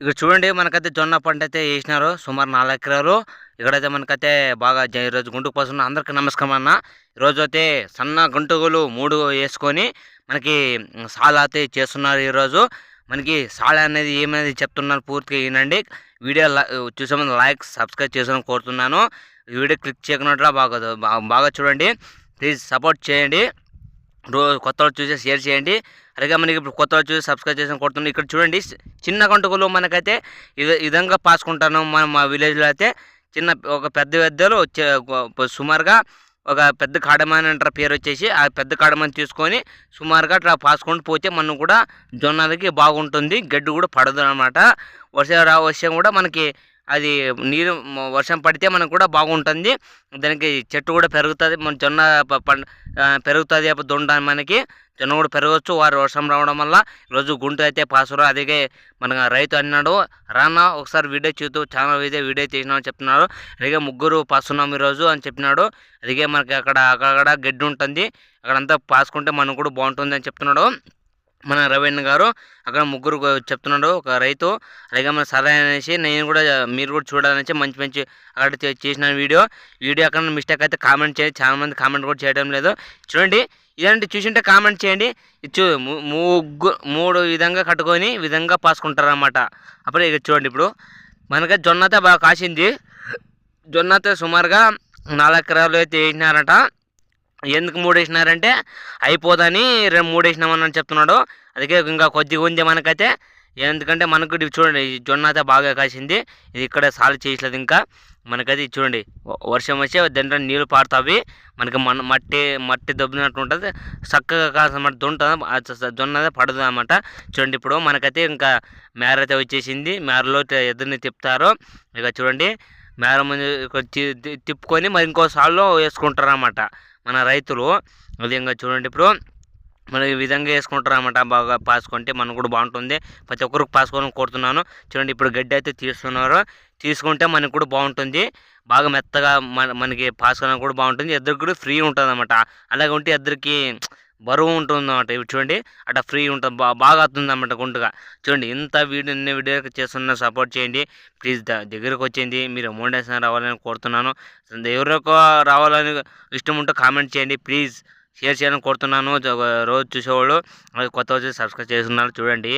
ఇక్కడ చూడండి మనకైతే జొన్న పంట అయితే వేసినారు. సుమారు నాలుగు ఎకరాలు. ఇక్కడైతే మనకైతే బాగా ఈరోజు గుంటుకు పోస్తున్న అందరికీ నమస్కారం అన్న. ఈరోజు అయితే సన్న గుంటుగులు మూడు వేసుకొని మనకి సాల అయితే చేస్తున్నారు ఈరోజు. మనకి సాల అనేది ఏమనేది చెప్తున్నారు పూర్తిగా వినండి. వీడియో చూసే ముందు లైక్ సబ్స్క్రైబ్ చేసుకొని కోరుతున్నాను. వీడియో క్లిక్ చేయకున్నట్లు బాగా బాగా చూడండి. ప్లీజ్ సపోర్ట్ చేయండి. కొత్త వాళ్ళు చూసి షేర్ చేయండి. అలాగే మనకి ఇప్పుడు కొత్త వాళ్ళు చూసి సబ్స్క్రైబ్ చేసి కొడుతున్నాం ఇక్కడ చూడండి. చిన్న గంటకులు మనకైతే ఈ విధంగా పాసుకుంటాను. మనం మా విలేజ్లో అయితే చిన్న ఒక పెద్ద పెద్దలు సుమారుగా ఒక పెద్ద కాడమని అంటారు పేరు వచ్చేసి. ఆ పెద్ద కాడమని తీసుకొని సుమారుగా అట్లా పాసుకొని పోతే మనం కూడా జొన్నలకి బాగుంటుంది. గడ్డి కూడా పడదు అనమాట వర్షం రా వర్షం కూడా మనకి అది నీరు వర్షం పడితే మనకు కూడా బాగుంటుంది. దానికి చెట్టు కూడా పెరుగుతుంది. మన జొన్న పెరుగుతుంది దొండ మనకి. జొన్న కూడా పెరగవచ్చు వారు వర్షం రావడం వల్ల ఈరోజు గుంట అయితే పాసురు. అదిగే మన రైతు అన్నాడు. రానా ఒకసారి వీడియో చూస్తూ చాలా వీడియో వీడియో తీసినామని చెప్తున్నాడు అలాగే ముగ్గురు పాస్తున్నాం ఈరోజు అని చెప్పినాడు. అదిగే మనకి అక్కడ అక్కడ గడ్డి ఉంటుంది. అక్కడంతా పాసుకుంటే మనకు కూడా బాగుంటుంది అని చెప్తున్నాడు. మన రవీణ్ గారు అక్కడ ముగ్గురు చెప్తున్నాడు ఒక రైతు. అలాగే మన సరే అనేసి నేను కూడా మీరు కూడా చూడాలనేసి మంచి మంచి అక్కడ చేసిన వీడియో. వీడియో అక్కడ మిస్టేక్ అయితే కామెంట్ చేయండి. చాలా మంది కామెంట్ కూడా చేయడం లేదు. చూడండి ఇదంటే చూసింటే కామెంట్ చేయండి. చూ ముగ్గు మూడు విధంగా కట్టుకొని విధంగా పాసుకుంటారు అనమాట అప్పుడు ఇక చూడండి ఇప్పుడు. మనకి జొన్న బాగా కాసింది. జొన్న సుమారుగా నాలుగు ఎకరాలు అయితే వేసినారట. ఎందుకు మూడు వేసినారంటే అయిపోదని రెండు మూడు వేసినామని చెప్తున్నాడు. అందుకే ఇంకా కొద్దిగా ఉంది మనకైతే. ఎందుకంటే మనకు చూడండి జొన్న అయితే బాగా కాసింది. ఇది ఇక్కడ సాలు చేయట్లేదు ఇంకా. మనకైతే చూడండి వర్షం వచ్చి దాంట్లో నీళ్ళు పారుతావి. మనకి మన మట్టి మట్టి దొబ్బినట్టు ఉంటుంది. చక్కగా కాసనమాట దుంటుంది జొన్న పడదు అనమాట చూడండి ఇప్పుడు మనకైతే ఇంకా మేర అయితే వచ్చేసింది. మేరలో ఎదురుని తిప్పుతారు. ఇక చూడండి మేర ముందు తిప్పుకొని మరి ఇంకో సాల్లో వేసుకుంటారు అన్నమాట మన రైతులు అది చూడండి. ఇప్పుడు మనం ఈ విధంగా వేసుకుంటారు అనమాట బాగా పాసుకుంటే మనకు కూడా బాగుంటుంది. ప్రతి ఒక్కరికి పాసుకోవాలని కోరుతున్నాను. చూడండి ఇప్పుడు గడ్డి అయితే తీస్తున్నారు. తీసుకుంటే మనకు కూడా బాగుంటుంది. బాగా మెత్తగా మన మనకి పాసుకోవడానికి కూడా బాగుంటుంది. ఇద్దరికి కూడా ఫ్రీ ఉంటుంది అనమాట అలాగే ఉంటే ఇద్దరికి బరువు ఉంటుందన్నమాట. ఇవి చూడండి అట్లా ఫ్రీ ఉంటుంది. బా బాగా అవుతుంది అన్నమాట గుంటుగా. చూడండి ఇంత వీడియో ఇన్ని వీడియో చేస్తున్న సపోర్ట్ చేయండి. ప్లీజ్ దగ్గరకు వచ్చింది మీరు మోడేషన్ రావాలని కోరుతున్నాను. ఎవరికో రావాలని ఇష్టం ఉంటే కామెంట్ చేయండి. ప్లీజ్ షేర్ చేయాలని కోరుతున్నాను. రోజు చూసేవాళ్ళు కొత్త వచ్చి సబ్స్క్రైబ్ చేస్తున్నారు చూడండి.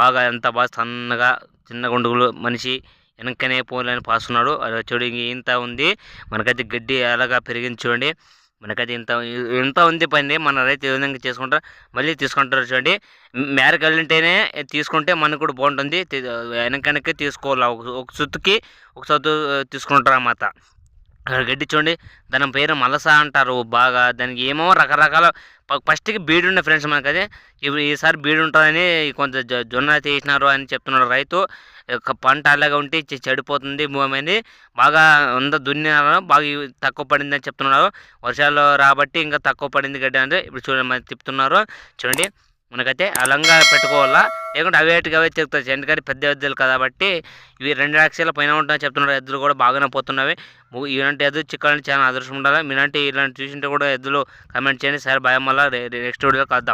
బాగా ఎంత బాగా సన్నగా చిన్న గుండుగులు మనిషి వెనక్కనే పోలేని పాస్తున్నాడు చూడు ఇంత ఉంది. మనకైతే గడ్డి ఎలాగా పెరిగింది చూడండి. మనకైతే ఇంత ఇంత ఉంది పని. మన రైతు ఏ విధంగా చేసుకుంటారు మళ్ళీ తీసుకుంటారు చూడండి. మేరకు వెళ్ళింటేనే తీసుకుంటే మనకు కూడా బాగుంటుంది. వెనకనకే తీసుకోవాలి. ఒక సుత్తుకి ఒక సత్తు తీసుకుంటారు అన్నమాట గడ్డి చూడండి దాని పేరు మలస అంటారు బాగా. దానికి ఏమో రకరకాల ఫస్ట్కి బీడు ఉండే ఫ్రెండ్స్ మనకి అదే ఇప్పుడు ఈసారి బీడు ఉంటుందని కొంత జొన్న తీసినారు అని చెప్తున్నాడు రైతు. పంట అలాగా ఉంటే చెడిపోతుంది భూమి అనేది. బాగా అంత దున్నారు బాగా తక్కువ పడింది అని చెప్తున్నారు. వర్షాలు రాబట్టి ఇంకా తక్కువ పడింది గడ్డి అంటే ఇప్పుడు చూడండి తిప్పుతున్నారు. చూడండి. మనకైతే అలంగా పెట్టుకోవాలా? లేకుంటే అవేటికి అవే తిరుగుతాయి. ఎందుకంటే పెద్ద ఎద్దులు కాబట్టి ఇవి రెండు లక్షల పైన ఉంటాయని చెప్తున్నారు. ఎద్దులు కూడా బాగానే పోతున్నవి. ఇలాంటి ఎద్దులు చిక్కాలంటే చాలా అదృష్టం ఉండాలి? మీలాంటి ఇలాంటి చూసింటే కూడా ఎద్దులు కమెంట్ చేయండి. సరే భయం వల్ల నెక్స్ట్ వీడియో కద్దాం